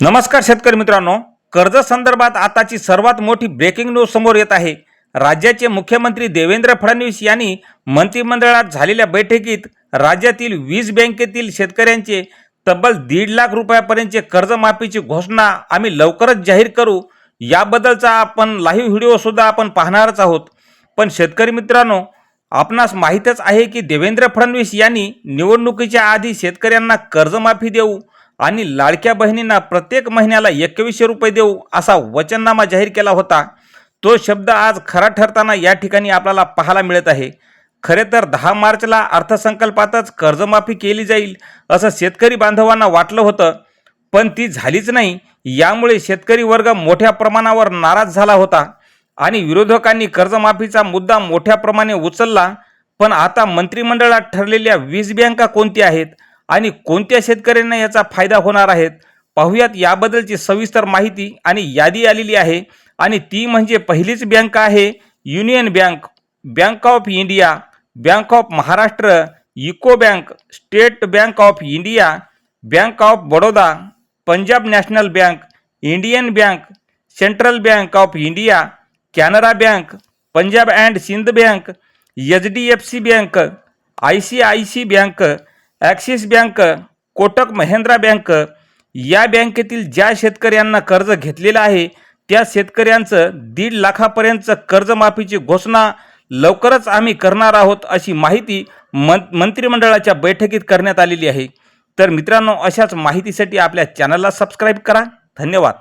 नमस्कार शेतकरी मित्रांनो. कर्ज संदर्भात आताची सर्वात मोठी ब्रेकिंग न्यूज समोर येत आहे. राज्याचे मुख्यमंत्री देवेंद्र फडणवीस यांनी मंत्रिमंडळात झालेल्या बैठकीत राज्यातील वीज बँकेतील शेतकऱ्यांचे तब्बल दीड लाख रुपयापर्यंतचे कर्जमाफीची घोषणा आम्ही लवकरच जाहीर करू. याबद्दलचा आपण लाईव्ह व्हिडिओसुद्धा आपण पाहणारच आहोत. पण शेतकरी मित्रांनो आपणास माहीतच आहे की देवेंद्र फडणवीस यांनी निवडणुकीच्या आधी शेतकऱ्यांना कर्जमाफी देऊ आणि लाडक्या बहिणींना प्रत्येक महिन्याला एकवीसशे रुपये देऊ असा वचननामा जाहीर केला होता. तो शब्द आज खरा ठरताना या ठिकाणी आपल्याला पाहायला मिळत आहे. खरे तर दहा मार्चला अर्थसंकल्पातच कर्जमाफी केली जाईल असं शेतकरी बांधवांना वाटलं होतं पण ती झालीच नाही. यामुळे शेतकरी वर्ग मोठ्या प्रमाणावर नाराज झाला होता आणि विरोधकांनी कर्जमाफीचा मुद्दा मोठ्या प्रमाणे उचलला. पण आता मंत्रिमंडळात ठरलेल्या वीज बँका कोणत्या आहेत? आणि कोणत्या शेतकऱ्यांना याचा फायदा होणार आहेत पाहुयात याबद्दलची सविस्तर माहिती आणि यादी आलेली आहे. आणि ती म्हणजे पहिलीच बँक आहे union bank bank of India bank of Maharashtra UCO bank state bank of India bank of Baroda Punjab national bank Indian bank central bank of India Canara bank Punjab and Sindh bank H D F C bank I C I C bank Axis bank Kotak Mahindra bank या बँकेतील ज्या शेतकऱ्यांना कर्ज घेतलेलं आहे त्या शेतकऱ्यांचं दीड लाखापर्यंतचं कर्जमाफीची घोषणा लवकरच आम्ही करणार आहोत अशी माहिती मं मंत्रिमंडळाच्या बैठकीत करण्यात आलेली आहे. तर मित्रांनो अशाच माहितीसाठी आपल्या चॅनलला सबस्क्राईब करा. धन्यवाद.